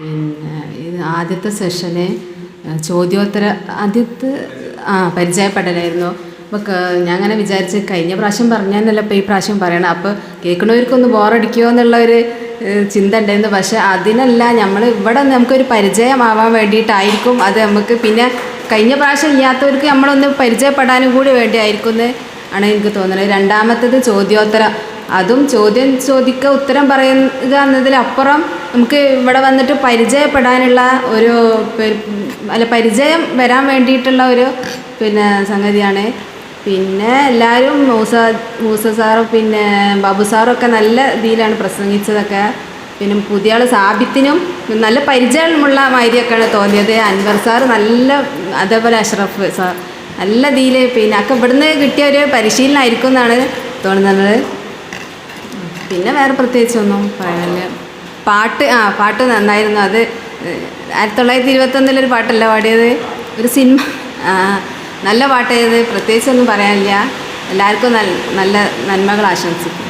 പിന്നെ ഇത് ആദ്യത്തെ സെഷന് ചോദ്യോത്തര ആദ്യത്തെ ആ പരിചയപ്പെടലായിരുന്നു. അപ്പോൾ ഞാൻ അങ്ങനെ വിചാരിച്ച് കഴിഞ്ഞ പ്രാവശ്യം പറഞ്ഞാന്നല്ല ഇപ്പോൾ ഈ പ്രാവശ്യം പറയണം. അപ്പോൾ കേൾക്കണവർക്കൊന്ന് ബോറടിക്കുമോ എന്നുള്ള ഒരു ചിന്ത ഉണ്ടായിരുന്നു പക്ഷെ അതിനല്ല നമ്മൾ ഇവിടെ നമുക്കൊരു പരിചയമാവാൻ വേണ്ടിയിട്ടായിരിക്കും അത് നമുക്ക് പിന്നെ കഴിഞ്ഞ പ്രാവശ്യം ഇല്ലാത്തവർക്ക് നമ്മളൊന്ന് പരിചയപ്പെടാനും കൂടി വേണ്ടിയായിരിക്കും എന്ന് ആണ് എനിക്ക് തോന്നുന്നത് രണ്ടാമത്തത് ചോദ്യോത്തര. അതും ചോദ്യം ചോദിക്കുക ഉത്തരം പറയുക എന്നതിലപ്പുറം നമുക്ക് ഇവിടെ വന്നിട്ട് പരിചയപ്പെടാനുള്ള ഒരു അല്ല പരിചയം വരാൻ വേണ്ടിയിട്ടുള്ള ഒരു പിന്നെ സംഗതിയാണ്. പിന്നെ എല്ലാവരും മൂസ മൂസ സാറും പിന്നെ ബാബു സാറും ഒക്കെ നല്ല രീതിയിലാണ് പ്രസംഗിച്ചതൊക്കെ. പിന്നെ പുതിയ ആൾ സാബിത്തിനും നല്ല പരിചയമുള്ള മാതിരിയൊക്കെയാണ് തോന്നിയത്. അൻവർ സാർ നല്ല അതേപോലെ അഷ്റഫ് സാർ നല്ല രീതിയിൽ പിന്നെ ഒക്കെ ഇവിടുന്ന് കിട്ടിയ ഒരു പരിശീലനമായിരിക്കും എന്നാണ് തോന്നുന്നത്. പിന്നെ വേറെ പ്രത്യേകിച്ചൊന്നും പറയാനില്ല. പാട്ട് ആ പാട്ട് നന്നായിരുന്നു. അത് ആയിരത്തി തൊള്ളായിരത്തി ഇരുപത്തൊന്നിലൊരു പാട്ടല്ല പാടിയത്. ഒരു സിനിമ നല്ല പാട്ടായത്. പ്രത്യേകിച്ചൊന്നും പറയാനില്ല. എല്ലാവർക്കും നല്ല നല്ല നന്മകൾ ആശംസിക്കും